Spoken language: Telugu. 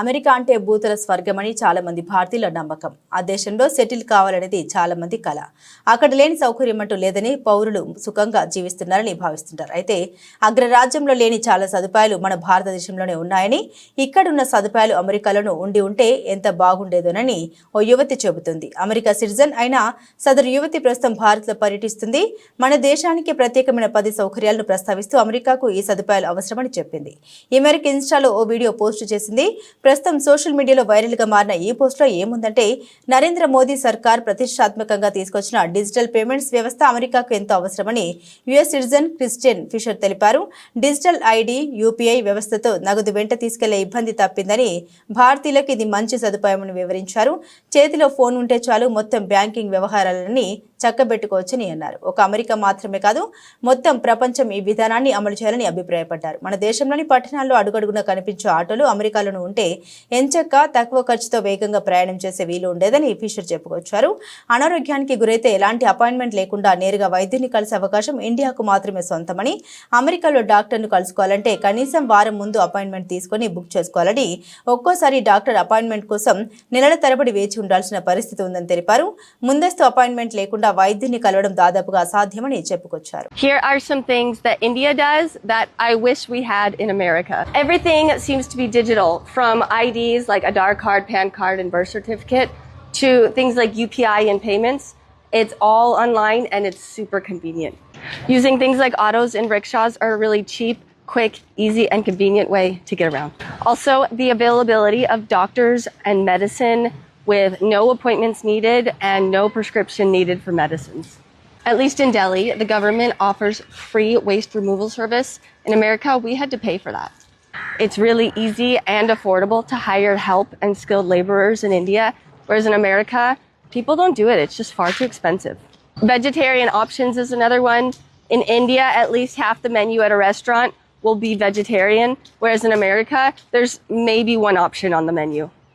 అమెరికా అంటే భూతల స్వర్గమని చాలా మంది భారతీయుల నమ్మకం. ఆ దేశంలో సెటిల్ కావాలనేది చాలా మంది అక్కడ లేని సౌకర్యం అంటూ లేదని పౌరులు సుఖంగా జీవిస్తున్నారని భావిస్తుంటారు. అయితే అగ్రరాజ్యంలో లేని చాలా సదుపాయాలు మన భారతదేశంలోనే ఉన్నాయని ఇక్కడున్న సదుపాయాలు అమెరికాలోనూ ఉండి ఉంటే ఎంత బాగుండేదోనని ఓ యువతి చెబుతుంది. అమెరికా సిటిజన్ అయిన సదరు యువతి ప్రస్తుతం భారత్లో పర్యటిస్తుంది. మన దేశానికి ప్రత్యేకమైన పది సౌకర్యాలను ప్రస్తావిస్తూ అమెరికాకు ఈ సదుపాయాలు అవసరమని చెప్పింది. ఈ మేరకు ఇన్స్టాలో ఓ వీడియో పోస్ట్ చేసింది. ప్రస్తుతం సోషల్ మీడియాలో వైరల్గా మారిన ఈ పోస్ట్లో ఏముందంటే నరేంద్ర మోదీ సర్కార్ ప్రతిష్టాత్మకంగా తీసుకొచ్చిన డిజిటల్ పేమెంట్స్ వ్యవస్థ అమెరికాకు ఎంతో అవసరమని యుఎస్ సిటిజన్ క్రిస్టియన్ ఫిషర్ తెలిపారు. డిజిటల్ ఐడి యూపీఐ వ్యవస్థతో నగదు వెంట తీసుకెళ్ళే ఇబ్బంది తప్పిందని భారతీయులకు ఇది మంచి సదుపాయమని వివరించారు. చేతిలో ఫోన్ ఉంటే చాలు మొత్తం బ్యాంకింగ్ వ్యవహారాలని చక్కబెట్టుకోవచ్చని అన్నారు. ఒక అమెరికా మాత్రమే కాదు మొత్తం ప్రపంచం ఈ విధానాన్ని అమలు చేయాలని అభిప్రాయపడ్డారు. మన దేశంలోని పట్టణాల్లో అడుగడుగున కనిపించే ఆటోలు అమెరికాలోనూ ఉంటే ఎంచక్క తక్కువ ఖర్చుతో వేగంగా ప్రయాణం చేసే వీలు ఉండేదని ఫిషర్ చెప్పుకొచ్చారు. అనారోగ్యానికి గురైతే ఎలాంటి అపాయింట్మెంట్ లేకుండా నేరుగా వైద్యుని కలిసే అవకాశం ఇండియాకు మాత్రమే సొంతమని అమెరికాలో డాక్టర్ను కలుసుకోవాలంటే కనీసం వారం ముందు అపాయింట్మెంట్ తీసుకొని బుక్ చేసుకోవాలని ఒక్కోసారి డాక్టర్ అపాయింట్మెంట్ కోసం నెలల తరబడి వేచి ఉండాల్సిన పరిస్థితి ఉందని తెలిపారు. ముందస్తు అపాయింట్మెంట్ లేకుండా వైద్యుని కలవడం దాదాపుగా అసాధ్యమని చెప్పుకొచ్చారు. Here are some things that India does that I wish we had in America. Everything seems to be digital, from IDs like a Aadhaar card, PAN card, and birth certificate to things like UPI and payments. It's all online and it's super convenient. Using things like autos and rickshaws are a really cheap, quick, easy, and convenient way to get around. Also, the availability of doctors and medicine with no appointments needed and no prescription needed for medicines. At least in Delhi, the government offers free waste removal service. In America, we had to pay for that. It's really easy and affordable to hire help and skilled laborers in India, whereas in America, people don't do it. It's just far too expensive. Vegetarian options is another one. In India, at least half the menu at a restaurant will be vegetarian, whereas in America, there's maybe one option on the menu.